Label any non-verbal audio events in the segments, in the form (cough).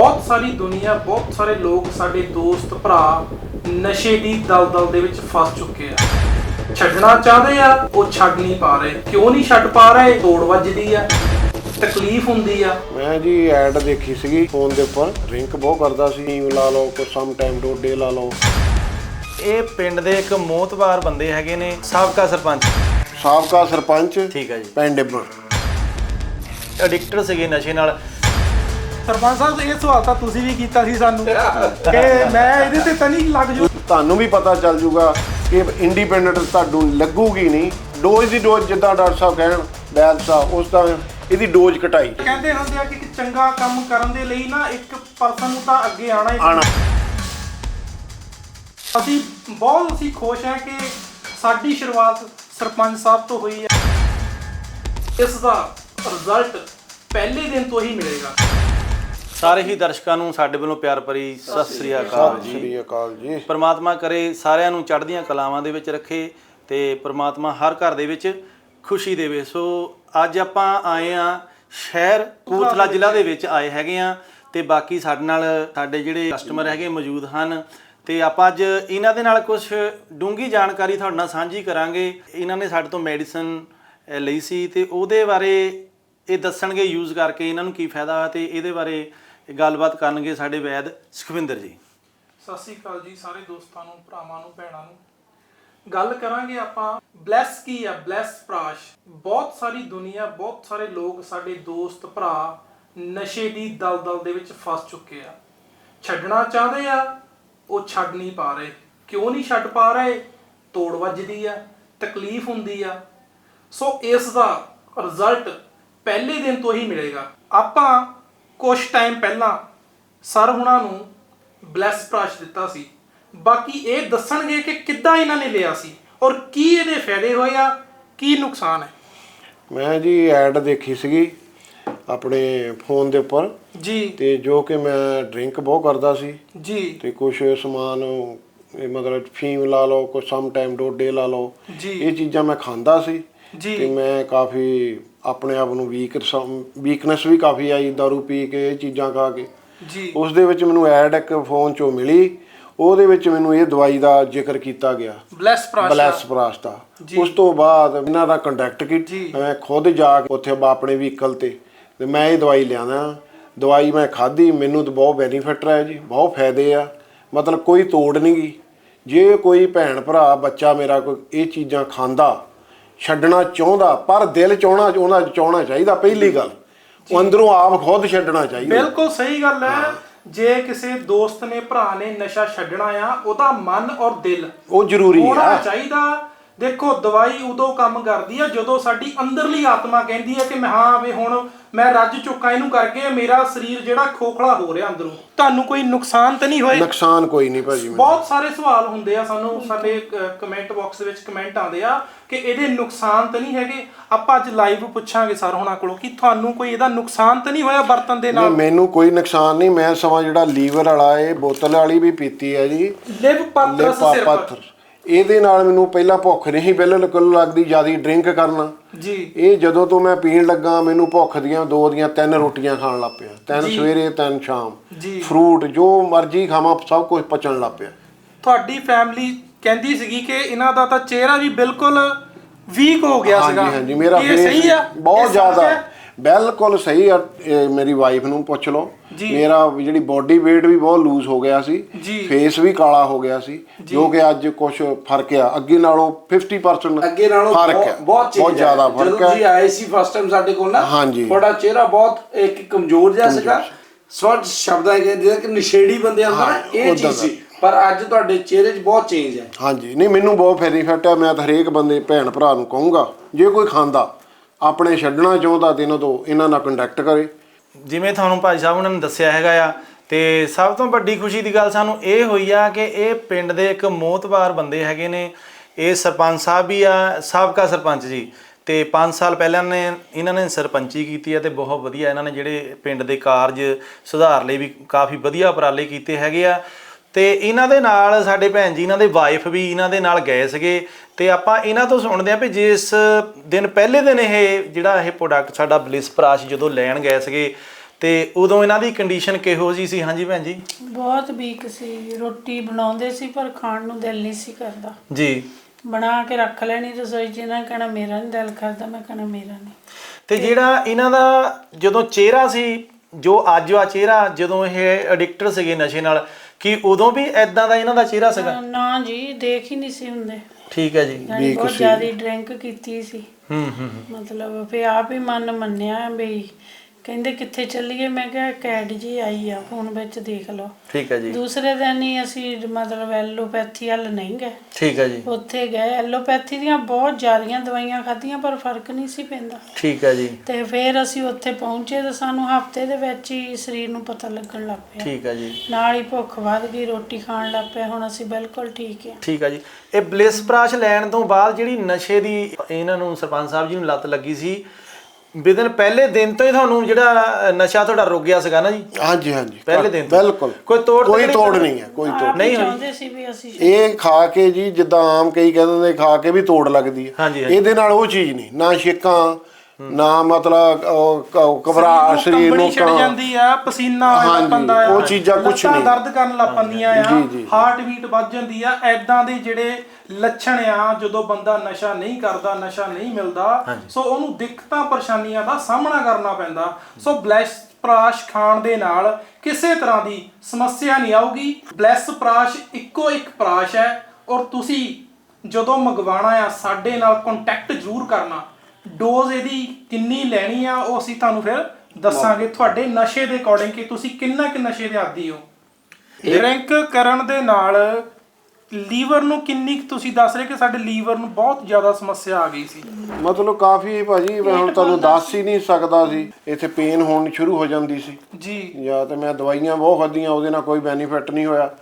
ਬਹੁਤ ਸਾਰੀ ਦੁਨੀਆ ਬਹੁਤ ਸਾਰੇ ਲੋਕ ਸਾਡੇ ਦੋਸਤ ਭਰਾ ਨਸ਼ੇ ਦੀ ਦਲਦਲ ਦੇ ਵਿੱਚ ਫਸ ਚੁੱਕੇ ਆ। ਛੱਡਣਾ ਚਾਹਦੇ ਆ ਉਹ ਛੱਡ ਨਹੀਂ ਪਾ ਰਹੇ। ਕਿਉਂ ਨਹੀਂ ਛੱਡ ਪਾ ਰਹੇ? ਤੋੜ ਵੱਜਦੀ ਆ ਤਕਲੀਫ ਹੁੰਦੀ ਆ। ਮੈਂ ਜੀ ਐਡ ਦੇਖੀ ਸੀਗੀ ਫੋਨ ਦੇ ਉੱਪਰ। ਡਰਿੰਕ ਬਹੁਤ ਕਰਦਾ ਸੀ। ਨੀਮ ਲਾ ਲਓ ਕੋ ਸਮ ਟਾਈਮ ਡੋਡੇ ਲਾ ਲਓ। ਇਹ ਪਿੰਡ ਦੇ ਇੱਕ ਮੋਤਬਾਰ ਬੰਦੇ ਹੈਗੇ ਨੇ ਸਾਬਕਾ ਸਰਪੰਚ। ਸਾਬਕਾ ਸਰਪੰਚ ਠੀਕ ਹੈ ਜੀ। ਪਿੰਡ ਡਿੱਬਣ ਐਡਿਕਟਡ ਸੀਗੇ ਨਸ਼ੇ ਨਾਲ। ਸਰਪੰਚ ਸਾਹਿਬ ਇਹ ਸਵਾਲ ਤਾਂ ਤੁਸੀਂ ਵੀ ਕੀਤਾ ਸੀ ਸਾਨੂੰ ਕਿ ਮੈਂ ਇਹਦੇ ਤੇ ਤਾਂ ਨਹੀਂ ਲੱਗ ਜੂ। ਤੁਹਾਨੂੰ ਵੀ ਪਤਾ ਚੱਲ ਜੂਗਾ ਕਿ ਇੰਡੀਪੈਂਡੈਂਟ ਤੁਹਾਨੂੰ ਲੱਗੂਗੀ ਨਹੀਂ। ਡੋਜ਼ ਦੀ ਡੋਜ਼ ਜਿੱਦਾਂ ਡਾਕਟਰ ਸਾਹਿਬ ਕਹਿਣ ਬੈਲ ਸਾਹਿਬ ਉਸ ਤਾਂ ਇਹਦੀ ਡੋਜ਼ ਘਟਾਈ। ਕਹਿੰਦੇ ਹੁੰਦੇ ਆ ਕਿ ਇੱਕ ਚੰਗਾ ਕੰਮ ਕਰਨ ਦੇ ਲਈ ਨਾ ਇੱਕ ਪਰਸਨ ਨੂੰ ਤਾਂ ਅੱਗੇ ਆਣਾ ਹੀ ਆਣਾ। ਅਸੀਂ ਬਹੁਤ ਅਸੀਂ ਖੁਸ਼ ਹਾਂ ਕਿ ਸਾਡੀ ਸ਼ੁਰੂਆਤ ਸਰਪੰਚ ਸਾਹਿਬ ਤੋਂ ਹੋਈ ਹੈ। ਇਸ ਦਾ ਰਿਜ਼ਲਟ ਪਹਿਲੇ ਦਿਨ ਤੋਂ ਹੀ ਮਿਲੇਗਾ। ਸਾਰੇ ਹੀ ਦਰਸ਼ਕਾਂ ਨੂੰ ਸਾਡੇ ਵੱਲੋਂ ਪਿਆਰ ਭਰੀ ਸਤਿ ਸ੍ਰੀ ਅਕਾਲ ਸਤਿ ਜੀ। ਸ੍ਰੀ ਅਕਾਲ ਜੀ। ਪਰਮਾਤਮਾ ਕਰੇ ਸਾਰਿਆਂ ਨੂੰ ਚੜ੍ਹਦੀਆਂ ਕਲਾਵਾਂ ਦੇ ਵਿੱਚ ਰੱਖੇ ਤੇ ਪਰਮਾਤਮਾ ਹਰ ਘਰ ਦੇ ਵਿੱਚ ਖੁਸ਼ੀ ਦੇਵੇ। ਸੋ ਅੱਜ ਆਪਾਂ ਆਏ ਆ ਸ਼ਹਿਰ ਕੂਥਲਾ ਜ਼ਿਲ੍ਹਾ ਦੇ ਵਿੱਚ ਆਏ ਹੈਗੇ ਆ ਤੇ ਬਾਕੀ ਸਾਡੇ ਨਾਲ ਸਾਡੇ ਜਿਹੜੇ ਕਸਟਮਰ ਹੈਗੇ ਮੌਜੂਦ ਹਨ ਤੇ ਆਪਾਂ ਅੱਜ ਇਹਨਾਂ ਦੇ ਨਾਲ ਕੁਝ ਡੂੰਗੀ ਜਾਣਕਾਰੀ ਤੁਹਾਡੇ ਨਾਲ ਸਾਂਝੀ ਕਰਾਂਗੇ। ਇਹਨਾਂ ਨੇ ਸਾਡੇ ਤੋਂ ਮੈਡੀਸਨ ਲਈ ਸੀ ਤੇ ਉਹਦੇ ਬਾਰੇ ਇਹ ਦੱਸਣਗੇ ਯੂਜ਼ ਕਰਕੇ ਇਹਨਾਂ ਨੂੰ ਕੀ ਫਾਇਦਾ ਹੋਇਆ ਤੇ ਇਹਦੇ ਬਾਰੇ ਗੱਲਬਾਤ ਕਰਨਗੇ ਸਾਡੇ ਵੈਦ ਸੁਖਵਿੰਦਰ ਜੀ। ਸਤਿ ਸ੍ਰੀ ਅਕਾਲ ਜੀ ਸਾਰੇ ਦੋਸਤਾਂ ਨੂੰ, ਭਰਾਵਾਂ ਨੂੰ, ਭੈਣਾਂ ਨੂੰ। ਗੱਲ ਕਰਾਂਗੇ ਆਪਾਂ ਬਲੈਸ ਕੀ ਆ, ਬਲੈਸ ਪ੍ਰਾਸ਼। ਬਹੁਤ ਸਾਰੀ ਦੁਨੀਆ, ਬਹੁਤ ਸਾਰੇ ਲੋਕ ਸਾਡੇ ਦੋਸਤ, ਭਰਾ ਨਸ਼ੇ ਦੀ ਦਲਦਲ ਦੇ ਵਿੱਚ ਫਸ ਚੁੱਕੇ ਆ। ਛੱਡਣਾ ਚਾਹਦੇ ਆ, ਉਹ ਛੱਡ ਨਹੀਂ ਪਾ ਰਹੇ। ਕਿਉਂ ਨਹੀਂ ਛੱਡ ਪਾ ਰਹੇ? ਤੋੜ ਵੱਜਦੀ ਆ, ਤਕਲੀਫ ਹੁੰਦੀ ਆ। ਸੋ ਇਸ ਦਾ ਰਿਜ਼ਲਟ ਪਹਿਲੇ ਦਿਨ ਤੋਂ ਹੀ ਮਿਲੇਗਾ। ਆਪਾਂ ਕੁਝ ਟਾਈਮ ਪਹਿਲਾਂ ਸਰ ਹੁਣਾਂ ਨੂੰ ਬਲੈਸ ਪ੍ਰਾਸ਼ ਦਿੱਤਾ ਸੀ। ਬਾਕੀ ਇਹ ਦੱਸਣਗੇ ਕਿ ਕਿੱਦਾਂ ਇਹਨਾਂ ਨੇ ਲਿਆ ਸੀ ਔਰ ਕੀ ਇਹਦੇ ਫਾਇਦੇ ਹੋਏ ਆ ਕੀ ਨੁਕਸਾਨ ਹੈ। ਮੈਂ ਜੀ ਐਡ ਦੇਖੀ ਸੀਗੀ ਆਪਣੇ ਫੋਨ ਦੇ ਉੱਪਰ। ਜੀ। ਤੇ ਜੋ ਕਿ ਮੈਂ ਡਰਿੰਕ ਬਹੁਤ ਕਰਦਾ ਸੀ। ਜੀ। ਤੇ ਕੁਝ ਸਮਾਨ ਇਹ ਮਤਲਬ ਫੀਮ ਲਾ ਲਓ ਕੁਝ ਸਮ ਟਾਈਮ ਡੋਡੇ ਲਾ ਲਓ। ਇਹ ਚੀਜ਼ਾਂ ਮੈਂ ਖਾਂਦਾ ਸੀ। ਜੀ। ਤੇ ਮੈਂ ਕਾਫੀ ਆਪਣੇ ਆਪ ਨੂੰ ਵੀਕ ਵੀਕਨੈਸ ਵੀ ਕਾਫੀ ਆਈ दारू ਪੀ ਕੇ ਇਹ ਚੀਜ਼ਾਂ ਖਾ ਕੇ। ਜੀ। ਉਸ ਦੇ ਵਿੱਚ ਮੈਨੂੰ ਐਡ ਇੱਕ ਫੋਨ ਚੋਂ ਮਿਲੀ। ਉਹਦੇ ਵਿੱਚ ਮੈਨੂੰ ਇਹ ਦਵਾਈ ਦਾ ਜ਼ਿਕਰ ਕੀਤਾ ਗਿਆ। ਬਲੈਸ ਪ੍ਰਾਸ਼ ਬਲੈਸ ਪ੍ਰਾਸਤਾ। ਉਸ ਤੋਂ ਬਾਅਦ ਇਹਨਾਂ ਦਾ ਕੰਟੈਕਟ ਕੀਤਾ। ਮੈਂ ਖੁਦ ਜਾ ਕੇ ਉੱਥੇ ਆਪਣੇ ਵਹੀਕਲ ਤੇ ਤੇ ਮੈਂ ਇਹ ਦਵਾਈ ਲਿਆਂਦਾ। ਦਵਾਈ ਮੈਂ ਖਾਧੀ। ਮੈਨੂੰ ਤਾਂ ਬਹੁਤ ਬੈਨੀਫਿਟ ਰਿਹਾ ਜੀ। ਬਹੁਤ ਫਾਇਦੇ ਆ। ਮਤਲਬ ਕੋਈ ਤੋੜ ਨਹੀਂ ਗਈ। ਜੇ ਕੋਈ ਭੈਣ ਭਰਾ ਬੱਚਾ ਮੇਰਾ ਕੋਈ ਇਹ ਚੀਜ਼ਾਂ ਖਾਂਦਾ ਛੱਡਣਾ ਚਾਹੁੰਦਾ ਪਰ ਦਿਲ ਚਾਹਣਾ ਚਾਹੁੰਦਾ ਚਾਹਣਾ ਚਾਹੀਦਾ ਪਹਿਲੀ ਗੱਲ। ਉਹ ਅੰਦਰੋਂ ਆਪ ਖੁਦ ਛੱਡਣਾ ਚਾਹੀਦਾ। ਬਿਲਕੁਲ ਸਹੀ ਗੱਲ ਹੈ। ਜੇ ਕਿਸੇ ਦੋਸਤ ਨੇ ਭਰਾ ਨੇ ਨਸ਼ਾ ਛੱਡਣਾ ਆ ਉਹਦਾ ਮਨ ਔਰ ਦਿਲ ਉਹ ਜ਼ਰੂਰੀ ਹੋਣਾ ਆ ਚਾਹੀਦਾ। ਦੇਖੋ ਦਵਾਈ ਉਦੋਂ ਕੰਮ ਕਰਦੀ ਆ ਜਦੋਂ ਸਾਡੀ ਅੰਦਰਲੀ ਆਤਮਾ ਕਹਿੰਦੀ ਹੈ ਕਿ ਮੈਂ ਹਾਂ ਵੀ ਹੁਣ ਮੈਂ ਰੱਜ ਚੁੱਕਾ ਇਹਨੂੰ ਕਰਕੇ ਮੇਰਾ ਸਰੀਰ ਜਿਹੜਾ ਖੋਖਲਾ ਹੋ ਰਿਹਾ ਅੰਦਰੋਂ। ਤੁਹਾਨੂੰ ਕੋਈ ਨੁਕਸਾਨ ਤਾਂ ਨਹੀਂ ਹੋਏ? ਨੁਕਸਾਨ ਕੋਈ ਨਹੀਂ ਭਾਜੀ ਮੈਨੂੰ। ਬਹੁਤ ਸਾਰੇ ਸਵਾਲ ਹੁੰਦੇ ਆ ਸਾਨੂੰ ਸਾਡੇ ਕਮੈਂਟ ਬਾਕਸ ਵਿੱਚ ਕਮੈਂਟ ਆਉਂਦੇ ਆ ਕਿ ਇਹਦੇ ਨੁਕਸਾਨ ਤਾਂ ਨਹੀਂ ਹੈਗੇ? ਆਪਾਂ ਅੱਜ ਲਾਈਵ ਪੁੱਛਾਂਗੇ ਸਰ ਹੁਣਾਂ ਕੋਲੋਂ ਕਿ ਤੁਹਾਨੂੰ ਕੋਈ ਇਹਦਾ ਨੁਕਸਾਨ ਤਾਂ ਨਹੀਂ ਹੋਇਆ ਵਰਤਨ ਦੇ ਨਹੀਂ ਨਾਲ? ਮੈਨੂੰ ਕੋਈ ਨੁਕਸਾਨ ਨਹੀਂ। ਮੈਂ ਸਮਾਂ ਜਿਹੜਾ ਲੀਵਰ ਵਾਲਾ ਇਹ ਬੋਤਲ ਵਾਲੀ ਵੀ ਪੀਤੀ ਹੈ ਜੀ। ਲਿਵ ਪਾਤਰਸ ਲਿਪਾ ਸਿਰ ਪੱਥਰ। ਇਹਦੇ ਨਾਲ ਮੈਨੂੰ ਪਹਿਲਾਂ ਭੁੱਖ ਨਹੀਂ ਬਿਲਕੁਲ ਲੱਗਦੀ ਜਿਆਦੀ ਡਰਿੰਕ ਕਰਨਾ। ਜੀ। ਇਹ ਜਦੋਂ ਤੋਂ ਮੈਂ ਪੀਣ ਲੱਗਾ ਮੈਨੂੰ ਭੁੱਖ ਦੀਆਂ ਦੋ ਦੀਆਂ ਤਿੰਨ ਰੋਟੀਆਂ ਖਾਣ ਲੱਗ ਪਿਆ। ਤਿੰਨ ਸਵੇਰੇ ਤਿੰਨ ਸ਼ਾਮ। ਜੀ। ਫਰੂਟ ਜੋ ਮਰਜ਼ੀ ਖਾਵਾਂ ਸਭ ਕੁਝ ਪਚਣ ਲੱਗ ਪਿਆ। ਤੁਹਾਡੀ ਫੈਮਿਲੀ ਕਹਿੰਦੀ ਸੀਗੀ ਕਿ ਇਹਨਾਂ ਦਾ ਤਾਂ ਚਿਹਰਾ ਵੀ ਬਿਲਕੁਲ ਵੀਕ ਹੋ ਗਿਆ ਸੀਗਾ। ਹਾਂਜੀ। ਹਾਂਜੀ ਮੇਰਾ ਬਹੁਤ ਜ਼ਿਆਦਾ? ਬਿਲਕੁਲ ਸਹੀ ਆ ਇਹ ਮੇਰੀ ਵਾਈਫ ਨੂੰ ਪੁੱਛ ਲਓ। ਮੇਰਾ ਜਿਹੜੀ ਬੋਡੀ weight ਵੀ ਬਹੁਤ ਲੂਜ਼ ਹੋ ਗਿਆ ਸੀ। ਫੇਸ ਵੀ ਕਾਲਾ ਹੋ ਗਿਆ ਸੀ। ਜੋ। ਕਿ ਅੱਜ ਕੁਝ ਫ਼ਰਕ ਆ। ਅੱਗੇ ਨਾਲੋਂ 50% ਅੱਗੇ ਨਾਲੋਂ ਫ਼ਰਕ ਬਹੁਤ ਹੈ ਬਹੁਤ ਜ਼ਿਆਦਾ ਹੈ। ਜਦੋਂ ਫ਼ਰਕ ਤੁਸੀਂ ਹੈ ਆਏ ਸੀ ਫਸਟ ਟਾਈਮ ਸਾਡੇ ਕੋਲ ਨਾ ਹਾਂਜੀ। ਤੁਹਾਡਾ ਚਿਹਰਾ ਬਹੁਤ ਇੱਕ ਕਮਜ਼ੋਰ ਜਿਹਾ ਸੀਗਾ। ਸਵਰਟ ਸ਼ਬਦਾਂ ਹੈ ਜਿਹੜਾ ਕਿ ਨਸ਼ੇੜੀ ਬੰਦੇ ਹੁੰਦਾ ਇਹ ਚੀਜ਼ ਸੀ। ਪਰ ਅੱਜ ਤੁਹਾਡੇ ਚਿਹਰੇ 'ਚ ਬਹੁਤ ਚੇਂਜ ਹੈ ਹਾਂਜੀ। ਨਹੀਂ ਮੈਨੂੰ ਬਹੁਤ ਬੈਨੀਫਿਟ ਹੈ ਮੈਂ ਤਾਂ ਹਰੇਕ ਬੰਦੇ ਭੈਣ ਭਰਾ ਨੂੰ ਕਹੂੰਗਾ ਜੇ ਕੋਈ ਖਾਂਦਾ ਆਪਣੇ ਛੱਡਣਾ ਚਾਹੁੰਦਾ ਤੇ ਇਹਨਾਂ ਤੋਂ ਇਹਨਾਂ ਨਾਲ ਕੰਟੈਕਟ ਕਰੇ। ਜਿਵੇਂ ਤੁਹਾਨੂੰ ਭਾਈ ਸਾਹਿਬ ਉਹਨਾਂ ਨੇ ਦੱਸਿਆ ਹੈਗਾ ਆ, ਤੇ ਸਭ ਤੋਂ ਵੱਡੀ ਖੁਸ਼ੀ ਦੀ ਗੱਲ ਸਾਨੂੰ ਇਹ ਹੋਈ ਆ ਕਿ ਇਹ ਪਿੰਡ ਦੇ ਇੱਕ ਮੋਤਬਾਰ ਬੰਦੇ ਹੈਗੇ ਨੇ। ਇਹ ਸਰਪੰਚ ਸਾਹਿਬ ਵੀ ਆ, ਸਾਬਕਾ ਸਰਪੰਚ ਜੀ। ਤੇ 5 ਸਾਲ ਪਹਿਲਾਂ ਨੇ ਇਹਨਾਂ ਨੇ ਸਰਪੰਚੀ ਕੀਤੀ ਹੈ ਤੇ ਬਹੁਤ ਵਧੀਆ ਇਹਨਾਂ ਨੇ ਜਿਹੜੇ ਪਿੰਡ ਦੇ ਕਾਰਜ ਸੁਧਾਰ ਲਈ ਵੀ ਕਾਫੀ ਵਧੀਆ ਉਪਰਾਲੇ ਕੀਤੇ ਹੈਗੇ ਆ। ਤੇ ਇਹਨਾਂ ਦੇ ਨਾਲ ਸਾਡੇ ਭੈਣ ਜੀ, ਇਹਨਾਂ ਦੇ ਵਾਈਫ ਵੀ ਇਹਨਾਂ ਦੇ ਨਾਲ ਗਏ ਸੀਗੇ। ਤੇ ਆਪਾਂ ਇਹਨਾਂ ਤੋਂ ਸੁਣਦੇ ਆ ਵੀ ਜਿਸ ਦਿਨ ਪਹਿਲੇ ਦਿਨ ਇਹ ਜਿਹੜਾ ਇਹ ਪ੍ਰੋਡਕਟ ਸਾਡਾ ਬਲਿਸ ਪ੍ਰਾਸ਼ ਜਦੋਂ ਲੈਣ ਗਏ ਸੀਗੇ ਤੇ ਉਦੋਂ ਇਹਨਾਂ ਦੀ ਕੰਡੀਸ਼ਨ ਕਿਹੋ ਜੀ ਸੀ? ਹਾਂਜੀ ਭੈਣ ਜੀ? ਬਹੁਤ ਵੀਕ ਸੀ ਰੋਟੀ ਬਣਾਉਂਦੇ ਸੀ ਪਰ ਖਾਣ ਨੂੰ ਦਿਲ ਨਹੀਂ ਸੀ ਕਰਦਾ। ਜੀ। ਬਣਾ ਕੇ ਰੱਖ ਲੈਣੀ ਰਸੋਈ 'ਚ ਇਹਨਾਂ ਕਹਿਣਾ ਮੇਰਾ ਨਹੀਂ ਦਿਲ ਕਰਦਾ। ਮੈਂ ਕਹਿਣਾ ਮੇਰਾ ਨਹੀਂ ਤੇ ਜਿਹੜਾ ਇਹਨਾਂ ਦਾ ਜਦੋਂ ਚਿਹਰਾ ਸੀ ਜੋ ਅੱਜ ਆ ਚਿਹਰਾ ਜਦੋਂ ਇਹ ਐਡਿਕਟਡ ਸੀਗੇ ਨਸ਼ੇ ਨਾਲ ਕੀ ਉਦੋਂ ਵੀ ਐਦਾਂ ਦਾ ਇਹਨਾਂ ਦਾ ਚਿਹਰਾ ਸੀਗਾ? ਨਾ ਜੀ ਦੇਖ ਹੀ ਨਹੀਂ ਸੀ ਹੁੰਦੇ। ਠੀਕ ਹੈ ਜੀ। ਯਾਨੀ ਬਹੁਤ ਜ਼ਿਆਦਾ ਡਰਿੰਕ ਕੀਤੀ ਸੀ। ਹੂੰ ਹੂੰ ਮਤਲਬ ਫੇ ਆਪ ਹੀ ਮਨ ਮੰਨਿਆ ਵੀ ਕਹਿੰਦੇ ਕਿੱਥੇ ਚੱਲੀਏ? ਮੈਂ ਕਿਹਾ ਕੈਡ ਜੀ ਆਈ ਆ ਫੋਨ ਵਿੱਚ ਦੇਖ ਲਓ। ਠੀਕ ਹੈ ਜੀ। ਦੂਸਰੇ ਦਿਨ ਹੀ ਅਸੀਂ ਮਤਲਬ ਐਲੋਪੈਥੀ ਵੱਲ ਨਹੀਂ ਗਏ। ਠੀਕ ਹੈ ਜੀ। ਉੱਥੇ ਗਏ। ਐਲੋਪੈਥੀ ਦੀਆਂ ਬਹੁਤ ਜ਼ਿਆਦੀਆਂ ਦਵਾਈਆਂ ਖਾਧੀਆਂ ਪਰ ਫ਼ਰਕ ਨਹੀਂ ਸੀ ਪੈਂਦਾ। ਠੀਕ ਹੈ ਜੀ। ਤੇ ਫਿਰ ਅਸੀਂ ਉੱਥੇ ਪਹੁੰਚੇ ਤਾਂ ਸਾਨੂੰ ਹਫ਼ਤੇ ਦੇ ਵਿੱਚ ਹੀ ਸਰੀਰ ਨੂੰ ਪਤਾ ਲੱਗਣ ਲੱਗ ਪਿਆ। ਠੀਕ ਹੈ ਜੀ। ਨਾਲ ਹੀ ਭੁੱਖ ਵੱਧ ਗਈ ਰੋਟੀ ਖਾਣ ਲੱਗ ਪਿਆ। ਹੁਣ ਅਸੀਂ ਬਿਲਕੁਲ ਠੀਕ ਹਾਂ। ਠੀਕ ਹੈ ਜੀ। ਇਹ ਬਲਿਸ ਪ੍ਰਾਸ਼ ਲੈਣ ਤੋਂ ਬਾਅਦ ਜਿਹੜੀ ਨਸ਼ੇ ਦੀ ਇਹਨਾਂ ਨੂੰ ਸਰਪੰਚ ਸਾਹਿਬ ਜੀ ਨੂੰ ਲੱਤ ਲੱਗੀ ਸੀ ਵਿਦਨ ਪਹਿਲੇ ਦਿਨ ਤੋਂ ਹੀ ਤੁਹਾਨੂੰ ਜਿਹੜਾ ਨਸ਼ਾ ਤੁਹਾਡਾ ਰੁਕ ਗਿਆ ਸੀਗਾ ਨਾ ਜੀ ਹਾਂਜੀ ਹਾਂਜੀ ਪਹਿਲੇ ਦਿਨ ਤੋਂ? ਬਿਲਕੁਲ ਕੋਈ ਤੋੜ ਕੋਈ ਤੋੜ ਨਹੀਂ ਹੈ ਕੋਈ ਤੋੜ ਨਹੀਂ ਹੀ ਹੋਈ। ਚਾਹੁੰਦੇ ਸੀ ਵੀ ਅਸੀਂ ਇਹ ਖਾ ਕੇ ਜੀ ਜਿੱਦਾਂ ਆਮ ਕਈ ਕਹਿੰਦੇ ਨੇ ਖਾ ਕੇ ਵੀ ਤੋੜ ਲੱਗਦੀ ਹੈ ਹਾਂਜੀ, ਹਾਂਜੀ। ਇਹਦੇ ਨਾਲ ਉਹ ਚੀਜ਼ ਨਹੀਂ ਨਾ ਛਿੱਕਾਂ ਨਾ ਮਤਲਬ ਉਹ ਕ- ਘਬਰਾ ਸਰੀਰ ਨੂੰ ਕੰਬਣੀ ਛਿੜ ਕਾਂ- ਜਾਂਦੀ ਆ ਪਸੀਨਾ ਆ ਹਾਂਜੀ, ਪੈਂਦਾ ਆ ਉਹ ਚੀਜ਼ਾਂ ਕੁਛ ਲੱਤਾਂ ਨਹੀਂ। ਦਰਦ ਕਰਨ ਲੱਗ ਪੈਂਦੀਆਂ ਆ ਜੀ, ਜੀ। ਹਾਰਟ ਬੀਟ ਵੱਧ ਜਾਂਦੀ ਆ ਐਦਾਂ ਦੇ ਜਿਹੜੇ ਲੱਛਣ ਆ ਜਦੋਂ ਬੰਦਾ ਨਸ਼ਾ ਨਹੀਂ ਕਰਦਾ ਨਸ਼ਾ ਨਹੀਂ ਮਿਲਦਾ ਸੋ ਉਹਨੂੰ ਦਿੱਕਤਾਂ ਪਰੇਸ਼ਾਨੀਆਂ ਦਾ ਸਾਹਮਣਾ ਕਰਨਾ ਪੈਂਦਾ। ਸੋ ਬਲੈਸ ਪ੍ਰਾਸ਼ ਖਾਣ ਦੇ ਨਾਲ ਕਿਸੇ ਤਰ੍ਹਾਂ ਦੀ ਸਮੱਸਿਆ ਨਹੀਂ ਆਊਗੀ। ਬਲੈਸ ਪ੍ਰਾਸ਼ ਇੱਕੋ ਇੱਕ ਪ੍ਰਾਸ਼ ਹੈ ਔਰ ਤੁਸੀਂ ਜਦੋਂ ਮੰਗਵਾਣਾ ਆ ਸਾਡੇ ਨਾਲ ਕੰਟੈਕਟ ਜ਼ਰੂਰ ਕਰਨਾ। ਡੋਜ਼ ਇਹਦੀ ਕਿੰਨੀ ਲੈਣੀ ਆ ਉਹ ਅਸੀਂ ਤੁਹਾਨੂੰ ਫਿਰ ਦੱਸਾਂਗੇ। ਤੁਹਾਡੇ ਨਸ਼ੇ ਦੇ ਅਕੋਰਡਿੰਗ ਕਿ ਤੁਸੀਂ ਕਿੰਨਾ ਕਿ ਨਸ਼ੇ ਦੇ ਆਦੀ ਹੋ। ਡਰਿੰਕ ਕਰਨ ਦੇ ਨਾਲ ਲੀਵਰ ਨੂੰ ਕਿੰਨੀ ਕੁ ਤੁਸੀਂ ਦੱਸ ਰਹੇ ਕਿ ਸਾਡੇ ਲੀਵਰ ਨੂੰ ਬਹੁਤ ਜ਼ਿਆਦਾ ਸਮੱਸਿਆ ਆ ਗਈ ਸੀ? ਮਤਲਬ ਕਾਫੀ ਭਾਜੀ ਮੈਂ ਹੁਣ ਤੁਹਾਨੂੰ ਦੱਸ ਹੀ ਨਹੀਂ ਸਕਦਾ ਸੀ। ਇੱਥੇ ਪੇਨ ਹੋਣੀ ਸ਼ੁਰੂ ਹੋ ਜਾਂਦੀ ਸੀ। ਜੀ। ਜਾਂ ਤੇ ਮੈਂ ਦਵਾਈਆਂ ਬਹੁਤ ਖਾਧੀਆਂ ਉਹਦੇ ਨਾਲ ਕੋਈ ਬੈਨੀਫਿਟ ਨਹੀਂ ਹੋਇਆ।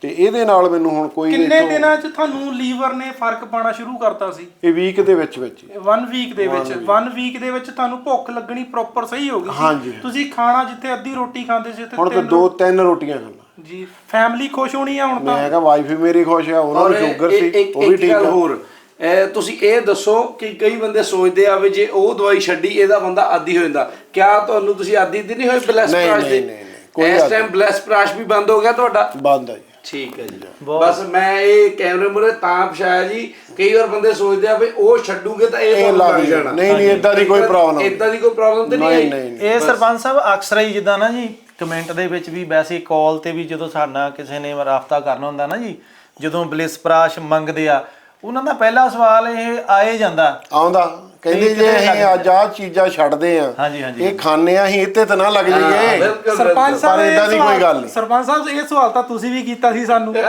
ਤੇ ਇਹਦੇ ਨਾਲ ਮੈਨੂੰ ਹੁਣ ਕੋਈ ਕਿੰਨੇ ਇੱਥੋਂ- ਦਿਨਾਂ 'ਚ ਤੁਹਾਨੂੰ ਲੀਵਰ ਨੇ ਫ਼ਰਕ ਪਾਣਾ ਸ਼ੁਰੂ ਕਰਤਾ ਸੀ? ਇਹ ਵੀਕ ਦੇ ਵਿੱਚ ਵਿੱਚ ਹੀ। 1 ਵੀਕ ਦੇ ਵਿੱਚ। 1 ਵੀਕ ਦੇ ਵਿੱਚ ਤੁਹਾਨੂੰ ਭੁੱਖ ਲੱਗਣੀ ਪ੍ਰੋਪਰ ਸਹੀ ਹੋ ਗਈ ਹਾਂਜੀ। ਸੀ ਤੁਸੀਂ ਖਾਣਾ ਜਿੱਥੇ ਅੱਧੀ ਰੋਟੀ ਖਾਂਦੇ ਸੀ ਉੱਥੇ ਹੁਣ ਤਾਂ ਤਿੰਨ ਦੋ ਤਿੰਨ ਰੋਟੀਆਂ ਖਾਣਾ ਜੀ ਫੈਮਿਲੀ ਖੁਸ਼ ਹੋਣੀ ਆ ਹੁਣ ਤਾਂ? ਮੈਂ ਕਿਹਾ ਵਾਈਫ ਵੀ ਮੇਰੀ ਖੁਸ਼ ਆ ਉਹਨਾਂ ਨੂੰ ਸ਼ੂਗਰ ਸੀ ਉਹ ਵੀ ਠੀਕ ਆ। ਹੋਰ ਇਹ ਤੁਸੀਂ ਇਹ ਦੱਸੋ ਕਿ ਕਈ ਬੰਦੇ ਸੋਚਦੇ ਆ ਵੀ ਜੇ ਉਹ ਦਵਾਈ ਛੱਡੀ ਇਹਦਾ ਬੰਦਾ ਆਦੀ ਹੋ ਜਾਂਦਾ। ਕਿਆ ਤੁਹਾਨੂੰ ਤੁਸੀਂ ਆਦੀ ਤੇ ਨਹੀਂ ਹੋਏ ਬਲੈਸ ਪ੍ਰਾਸ਼ ਦੇ? ਨਹੀਂ, ਨਹੀਂ, ਕੋਈ ਇਸ ਟਾਈਮ ਬਲੈਸ ਪ੍ਰਾਸ਼ ਵੀ ਬੰਦ ਹੋ ਗਿਆ ਤੁਹਾਡਾ? ਬੰਦ ਆ ਜੀ। ਠੀਕ ਹੈ ਜੀ। ਬਸ ਮੈਂ ਇਹ ਕੈਮਰੇ ਮੁਰੇ ਤਾਂ ਪਛਾਇਆ ਜੀ ਕਈ ਵਾਰ ਬੰਦੇ ਸੋਚਦੇ ਆ ਵੀ ਉਹ ਛੱਡੂਗੇ ਤਾਂ ਇਹ ਲੱਗ ਜਾਣਾ। ਨਹੀਂ ਨਹੀਂ ਇਦਾਂ ਦੀ ਕੋਈ ਪ੍ਰੋਬਲਮ ਇਦਾਂ ਦੀ ਕੋਈ ਪ੍ਰੋਬਲਮ ਤੇ ਨਹੀਂ। ਇਹ ਸਰਪੰਚ ਸਾਹਿਬ ਅਕਸਰ ਹੀ ਜਿੱਦਾਂ ਨਾ ਜੀ ਕਮੈਂਟ ਦੇ ਵਿੱਚ ਵੀ ਵੈਸੇ ਕਾਲ ਤੇ ਵੀ ਜਦੋਂ ਸਾਡਾ ਕਿਸੇ ਨੇ ਰਾਬਤਾ ਕਰਨਾ ਹੁੰਦਾ ਨਾ ਜੀ ਜਦੋਂ ਬਲਿਸ ਪ੍ਰਾਸ਼ ਮੰਗਦੇ ਆ ਉਹਨਾਂ ਦਾ ਪਹਿਲਾ ਸਵਾਲ ਇਹ ਆਏ ਜਾਂਦਾ। ਆਉਂਦਾ। ਕਹਿੰਦੇ ਜੇ ਅਸੀਂ ਅੱਜ ਚੀਜ਼ਾਂ ਛੱਡਦੇ ਆ ਹਾਂਜੀ, ਹਾਂਜੀ। ਇਹ ਖਾਣੇ ਆ ਅਸੀਂ ਇੱਥੇ ਤਾਂ ਨਾ ਲੱਗ ਜਾਈਏ। ਸਰਪੰਚ ਸਾਹਿਬ ਪਰ ਇਹ ਏਦਾਂ ਦੀ ਕੋਈ ਸਵਾਲ- ਗੱਲ ਨਹੀਂ। ਸਰਪੰਚ ਸਾਹਿਬ ਇਹ ਸਵਾਲ ਤਾਂ ਤੁਸੀਂ ਵੀ ਕੀਤਾ ਸੀ ਸਾਨੂੰ। ਕਿ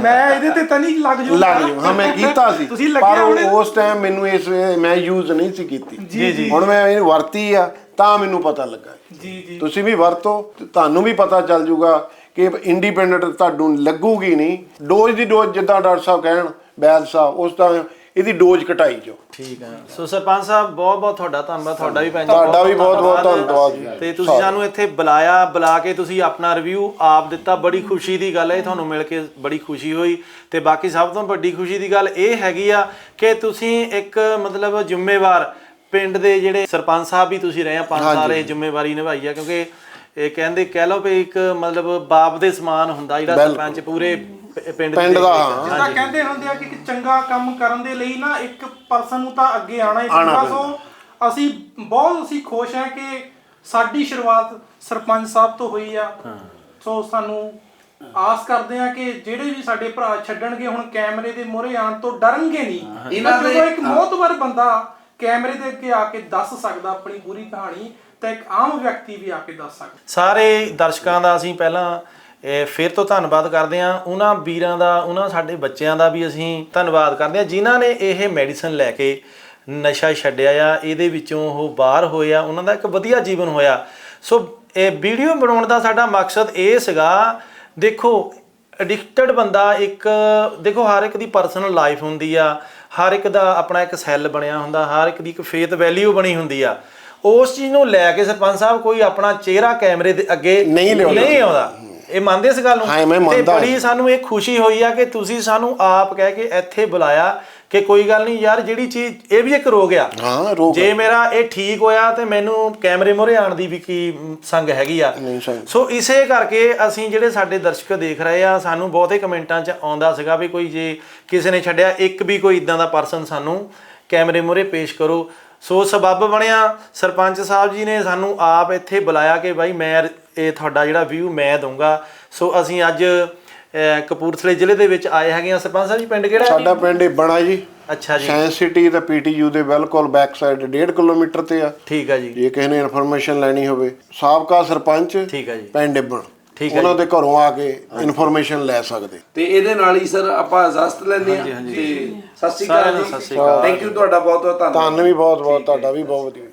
ਮੈਂ ਇਹਦੇ ਤੇ ਤਾਂ ਨਹੀਂ ਲੱਗ ਜੂ। ਲੱਗ ਜਾਊ ਹਾਂ ਮੈਂ (laughs) ਕੀਤਾ ਸੀ। ਤੁਸੀਂ ਪਰ ਹੋਣੇ। ਉਸ ਟਾਈਮ ਮੈਨੂੰ ਇਸ ਮੈਂ ਯੂਜ਼ ਨਹੀਂ ਸੀ ਕੀਤੀ। ਜੀ ਜੀ। ਹੁਣ ਮੈਂ ਇਹ ਵਰਤੀ ਆ। ਤਾਂ ਮੈਨੂੰ ਪਤਾ ਲੱਗਾ। ਜੀ ਜੀ। ਤੁਸੀਂ ਵੀ ਵਰਤੋ ਤੇ ਤੁਹਾਨੂੰ ਵੀ ਪਤਾ ਚੱਲ ਜੂਗਾ ਕਿ ਇੰਡੀਪੈਂਡੈਂਟ ਤੁਹਾਨੂੰ ਲੱਗੂਗੀ ਨਹੀਂ। ਡੋਜ਼ ਦੀ ਡੋਜ਼ ਜਿੱਦਾਂ ਡਾਕਟਰ ਸਾਹਿਬ ਕਹਿਣ ਬੈਦ ਸਾਹਿਬ ਉਸ ਦਾ ਇਹਦੀ ਡੋਜ਼ ਘਟਾਈ ਜੋ ਠੀਕ ਹੈ। ਸੋ ਸਰਪੰਚ ਸਾਹਿਬ ਬਹੁਤ ਬਹੁਤ ਤੁਹਾਡਾ ਧੰਨਵਾਦ ਤੁਹਾਡਾ ਵੀ ਭੈਣ ਜੀ ਤੁਹਾਡਾ ਵੀ ਬਹੁਤ ਬਹੁਤ ਧੰਨਵਾਦ। ਜੀ। ਤੇ ਤੁਸੀਂ ਸਾਨੂੰ ਇੱਥੇ ਬੁਲਾਇਆ ਬੁਲਾ ਕੇ ਤੁਸੀਂ ਆਪਣਾ ਰਿਵਿਊ ਆਪ ਦਿੱਤਾ ਬੜੀ ਖੁਸ਼ੀ ਦੀ ਗੱਲ ਹੈ ਤੁਹਾਨੂੰ ਮਿਲ ਕੇ ਬੜੀ ਖੁਸ਼ੀ ਹੋਈ। ਤੇ ਬਾਕੀ ਸਭ ਤੋਂ ਵੱਡੀ ਖੁਸ਼ੀ ਦੀ ਗੱਲ ਇਹ ਹੈਗੀ ਆ ਕਿ ਤੁਸੀਂ ਇੱਕ ਮਤਲਬ ਜ਼ਿੰਮੇਵਾਰ ਪਿੰਡ ਦੇ ਜਿਹੜੇ ਸਰਪੰਚ ਸਾਹਿਬ ਵੀ ਤੁਸੀਂ ਰਹੇ ਆ ਪੰਜ ਸਾਲ ਇਹ ਜ਼ਿੰਮੇਵਾਰੀ ਨਿਭਾਈ ਆ ਕਿਉਂਕਿ ਇਹ ਕਹਿੰਦੇ ਕਹਿ ਲਓ ਵੀ ਇੱਕ ਮਤਲਬ ਬਾਪ ਦੇ ਸਮਾਨ ਹੁੰਦਾ ਜਿਹੜਾ ਸਰਪੰਚ ਪੂਰੇ ਪਿੰਡ ਪਿੰਡ ਦੇ ਕਹਿੰਦੇ ਹੁੰਦੇ ਆ ਕਿ ਇੱਕ ਚੰਗਾ ਕੰਮ ਕਰਨ ਦੇ ਲਈ ਨਾ ਇੱਕ ਪਰਸਨ ਨੂੰ ਤਾਂ ਅੱਗੇ ਆਣਾ ਹੀ ਪੈਂਦਾ। ਸੋ ਅਸੀਂ ਬਹੁਤ ਅਸੀਂ ਖੁਸ਼ ਹਾਂ ਕਿ ਸਾਡੀ ਸ਼ੁਰੂਆਤ ਸਰਪੰਚ ਸਾਹਿਬ ਤੋਂ ਹੋਈ ਆ। ਸੋ ਸਾਨੂੰ ਆਸ ਕਰਦੇ ਆ ਕਿ ਜਿਹੜੇ ਵੀ ਸਾਡੇ ਭਰਾ ਛੱਡਣਗੇ ਹੁਣ ਕੈਮਰੇ ਦੇ ਮੂਹਰੇ ਆਉਣ ਤੋਂ ਡਰਨਗੇ ਨਹੀਂ। ਇਹਨਾਂ ਦੇ- ਇੱਕ ਮੋਤਬਰ ਬੰਦਾ ਕੈਮਰੇ ਦੇ ਅੱਗੇ ਆ ਕੇ ਦੱਸ ਸਕਦਾ ਆਪਣੀ ਪੂਰੀ ਕਹਾਣੀ ਤਾਂ ਇੱਕ ਆਮ ਵਿਅਕਤੀ ਵੀ ਆ ਕੇ ਦੱਸ ਸਕਦਾ। ਸਾਰੇ ਦਰਸ਼ਕਾਂ ਦਾ ਅਸੀਂ ਪਹਿਲਾਂ, ਇਹ ਫਿਰ ਤੋਂ ਧੰਨਵਾਦ ਕਰਦੇ ਹਾਂ। ਉਹਨਾਂ ਵੀਰਾਂ ਦਾ, ਉਹਨਾਂ ਸਾਡੇ ਬੱਚਿਆਂ ਦਾ ਵੀ ਅਸੀਂ ਧੰਨਵਾਦ ਕਰਦੇ ਹਾਂ, ਜਿਨ੍ਹਾਂ ਨੇ ਇਹ ਮੈਡੀਸਨ ਲੈ ਕੇ ਨਸ਼ਾ ਛੱਡਿਆ ਆ। ਇਹਦੇ ਵਿੱਚੋਂ ਉਹ ਬਾਹਰ ਹੋਏ ਆ, ਉਹਨਾਂ ਦਾ ਇੱਕ ਵਧੀਆ ਜੀਵਨ ਹੋਇਆ। ਸੋ, ਇਹ ਵੀਡੀਓ ਬਣਾਉਣ ਦਾ ਸਾਡਾ ਮਕਸਦ ਇਹ ਸੀਗਾ, ਦੇਖੋ ਐਡਿਕਟਡ ਬੰਦਾ ਇੱਕ, ਦੇਖੋ, ਹਰ ਇੱਕ ਦੀ ਪਰਸਨਲ ਲਾਈਫ ਹੁੰਦੀ ਆ। ਹਰ ਇੱਕ ਦਾ ਆਪਣਾ ਇੱਕ ਸੈੱਲ ਬਣਿਆ ਹੁੰਦਾ ਹਰ ਇੱਕ ਦੀ ਇੱਕ ਫੇਥ ਵੈਲਿਊ ਬਣੀ ਹੁੰਦੀ ਆ। ਉਸ ਚੀਜ਼ ਨੂੰ ਲੈ ਕੇ ਸਰਪੰਚ ਸਾਹਿਬ ਕੋਈ ਆਪਣਾ ਚਿਹਰਾ ਕੈਮਰੇ ਦੇ ਅੱਗੇ ਨਹੀਂ ਆਉਂਦਾ। ਇਹ ਮੰਨਦੇ ਇਸ ਗੱਲ ਨੂੰ? ਹਾਂ, ਮੈਂ ਤੇ ਬੜੀ ਸਾਨੂੰ ਇਹ ਖੁਸ਼ੀ ਹੋਈ ਆ ਕਿ ਤੁਸੀਂ ਸਾਨੂੰ ਆਪ ਕਹਿ ਕੇ ਇੱਥੇ ਬੁਲਾਇਆ। ਕਿ ਕੋਈ ਗੱਲ ਨਹੀਂ ਯਾਰ ਜਿਹੜੀ ਚੀਜ਼ ਇਹ ਵੀ ਇੱਕ ਰੋਗ ਆ। ਹਾਂ ਰੋਗ ਜੇ ਮੇਰਾ ਇਹ ਠੀਕ ਹੋਇਆ ਤੇ ਮੈਨੂੰ ਕੈਮਰੇ ਮੋਰੇ ਆਉਣ ਦੀ ਵੀ ਕੀ ਸੰਗ ਹੈਗੀ ਆ। ਸੋ ਇਸੇ ਕਰਕੇ ਅਸੀਂ ਜਿਹੜੇ ਸਾਡੇ ਦਰਸ਼ਕ ਦੇਖ ਰਹੇ ਆ ਸਾਨੂੰ ਬਹੁਤੇ ਕਮੈਂਟਾਂ 'ਚ ਆਉਂਦਾ ਸੀਗਾ ਵੀ ਕੋਈ ਜੇ ਕਿਸੇ ਨੇ ਛੱਡਿਆ ਇੱਕ ਵੀ ਕੋਈ ਇਦਾਂ ਦਾ ਪਰਸਨ ਸਾਨੂੰ ਕੈਮਰੇ ਮੋਰੇ ਪੇਸ਼ ਕਰੋ। ਸੋ ਸਬੱਬ ਬਣਿਆ ਸਰਪੰਚ ਸਾਹਿਬ ਜੀ ਨੇ ਸਾਨੂੰ ਆਪ ਇੱਥੇ ਬੁਲਾਇਆ ਕਿ ਬਾਈ ਮੈਂ ਇਹ ਤੁਹਾਡਾ ਜਿਹੜਾ ਵਿਊ ਮੈਂ ਦਊਂਗਾ। ਸੋ ਅਸੀਂ ਅੱਜ ਕਪੂਰਥਲੇ ਜ਼ਿਲ੍ਹੇ ਦੇ ਵਿੱਚ ਆਏ ਹੈਗੇ ਆ। ਸਰਪੰਚ ਸਾਹਿਬ ਜੀ ਪਿੰਡ ਕਿਹੜਾ ਸਾਡਾ ਪਿੰਡ ਬਣਾ ਜੀ। ਅੱਛਾ ਜੀ। ਸਾਇੰਸ ਸਿਟੀ ਤੇ ਪੀਟੀਯੂ ਦੇ ਬਿਲਕੁਲ ਬੈਕ ਸਾਈਡ 1.5 ਕਿਲੋਮੀਟਰ ਤੇ ਆ। ਠੀਕ ਆ ਜੀ। ਜੇ ਕਿਸੇ ਨੇ ਇਨਫੋਰਮੇਸ਼ਨ ਲੈਣੀ ਹੋਵੇ। ਸਾਬਕਾ ਸਰਪੰਚ ਠੀਕ ਆ ਜੀ। ਪਿੰਡ ਡਿੱਬਣ ਠੀਕ ਹੈ ਉਹਨਾਂ ਦੇ ਘਰੋਂ ਆ ਕੇ ਇਨਫੋਰਮੇਸ਼ਨ ਲੈ ਸਕਦੇ। ਤੇ ਇਹਦੇ ਨਾਲ ਹੀ ਸਰ ਆਪਾਂ ਇਜਾਜ਼ਤ ਲੈਂਦੇ ਆ ਤੇ ਸਤਿ ਸ਼੍ਰੀ ਅਕਾਲ ਜੀ। ਥੈਂਕ ਯੂ ਤੁਹਾਡਾ ਬਹੁਤ ਬਹੁਤ ਧੰਨਵਾਦ। ਤੁਹਾਨੂੰ ਵੀ ਬਹੁਤ ਬਹੁਤ ਤੁਹਾਡਾ ਵੀ ਬਹੁਤ ਵਧੀਆ।